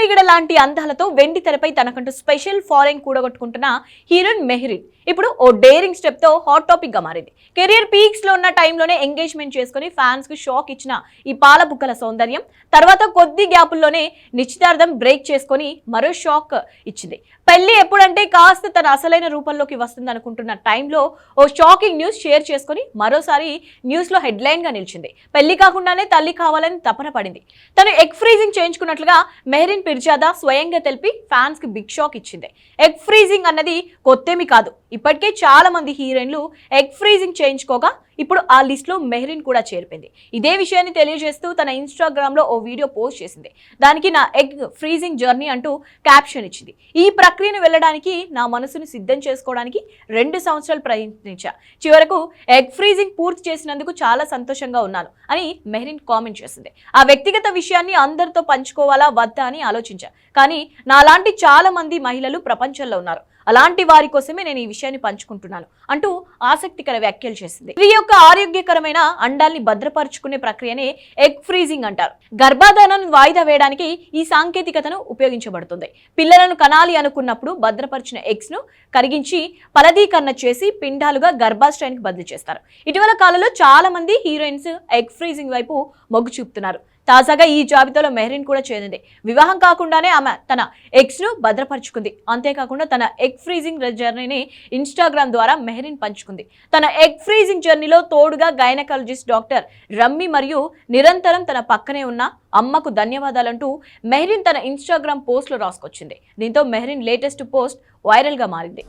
పాలమీగడ లాంటి అందాలతో వెండి తెరపై తనకంటూ స్పెషల్ ఫాలోయింగ్ కూడగొట్టుకుంటున్న హీరోయిన్ మెహ్రీన్. ఇప్పుడు ఓ డేరింగ్ స్టెప్తో హాట్ టాపిక్గా మారింది. కెరియర్ పీక్స్లో ఉన్న టైంలోనే ఎంగేజ్మెంట్ చేసుకుని ఫ్యాన్స్కు షాక్ ఇచ్చిన ఈ పాల బుక్కల సౌందర్యం తర్వాత కొద్ది గ్యాపుల్లోనే నిశ్చితార్థం బ్రేక్ చేసుకొని మరో షాక్ ఇచ్చింది. పెళ్ళి ఎప్పుడంటే కాస్త తన అసలైన రూపంలోకి వస్తుంది అనుకుంటున్న టైంలో ఓ షాకింగ్ న్యూస్ షేర్ చేసుకుని మరోసారి న్యూస్లో హెడ్లైన్గా నిలిచింది. పెళ్ళి కాకుండానే తల్లి కావాలని తపన పడింది. తను ఎగ్ ఫ్రీజింగ్ చేయించుకున్నట్లుగా మెహరీన్ పిర్జాదా స్వయంగా తెలిపి ఫ్యాన్స్కి బిగ్ షాక్ ఇచ్చింది. ఎగ్ ఫ్రీజింగ్ అన్నది కొత్తేమి కాదు. ఇప్పటికే చాలా మంది హీరోయిన్లు ఎగ్ ఫ్రీజింగ్ చేయించుకోగా ఇప్పుడు ఆ లిస్ట్లో మెహ్రీన్ మెహరిన్ కూడా చేరిపోయింది. ఇదే విషయాన్ని తెలియజేస్తూ తన ఇన్స్టాగ్రామ్లో ఓ వీడియో పోస్ట్ చేసింది. దానికి నా ఎగ్ ఫ్రీజింగ్ జర్నీ అంటూ క్యాప్షన్ ఇచ్చింది. ఈ ప్రక్రియను వెళ్ళడానికి నా మనసును సిద్ధం చేసుకోవడానికి రెండు సంవత్సరాలు ప్రయత్నించా. చివరకు ఎగ్ ఫ్రీజింగ్ పూర్తి చేసినందుకు చాలా సంతోషంగా ఉన్నాను అని మెహరిన్ కామెంట్ చేసింది. ఆ వ్యక్తిగత విషయాన్ని అందరితో పంచుకోవాలా వద్దా అని ఆలోచించా. కానీ నాలాంటి చాలా మంది మహిళలు ప్రపంచంలో ఉన్నారు. అలాంటి వారి కోసమే నేను ఈ విషయాన్ని పంచుకుంటున్నాను అంటూ ఆసక్తికర వ్యాఖ్యలు చేసింది. స్త్రీ యొక్క ఆరోగ్యకరమైన అండాల్ని భద్రపరుచుకునే ప్రక్రియనే ఎగ్ ఫ్రీజింగ్ అంటారు. గర్భాధానాన్ని వాయిదా వేయడానికి ఈ సాంకేతికతను ఉపయోగించబడుతుంది. పిల్లలను కనాలి అనుకున్నప్పుడు భద్రపరిచిన ఎగ్స్ను కరిగించి ఫలదీకరణ చేసి పిండాలుగా గర్భాశ్రయానికి బదిలీ చేస్తారు. ఇటీవల కాలంలో చాలా మంది హీరోయిన్స్ ఎగ్ ఫ్రీజింగ్ వైపు మొగ్గు చూపుతున్నారు. తాజాగా ఈ జాబితాలో మెహరీన్ కూడా చేరింది. వివాహం కాకుండానే ఆమె తన ఎగ్స్ను భద్రపరుచుకుంది. అంతేకాకుండా తన ఎగ్ ఫ్రీజింగ్ జర్నీని ఇన్స్టాగ్రామ్ ద్వారా మెహరీన్ పంచుకుంది. తన ఎగ్ ఫ్రీజింగ్ జర్నీలో తోడుగా గైనకాలజిస్ట్ డాక్టర్ రమ్మి మరియు నిరంతరం తన పక్కనే ఉన్న అమ్మకు ధన్యవాదాలంటూ మెహరీన్ తన ఇన్స్టాగ్రామ్ పోస్ట్లో రాసుకొచ్చింది. దీంతో మెహరీన్ లేటెస్ట్ పోస్ట్ వైరల్గా మారింది.